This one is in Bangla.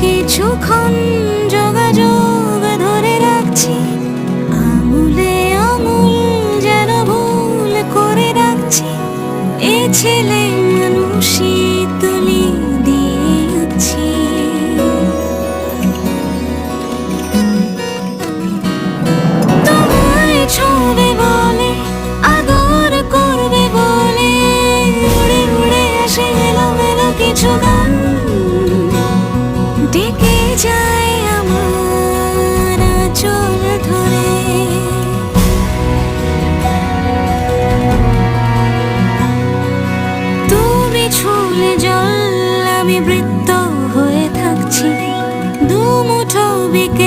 কিছুক্ষণ যোগাযোগ ধরে রাখছি। আঙুলে আঙুল যেন ভুল করে রাখছি। এ ছেলে মানুষই ডেকে যায় আমার আঁচল ধরে। তুমি ছুলে জল, আমি বৃত্ত হয়ে থাকছি। দু মুঠো বিকে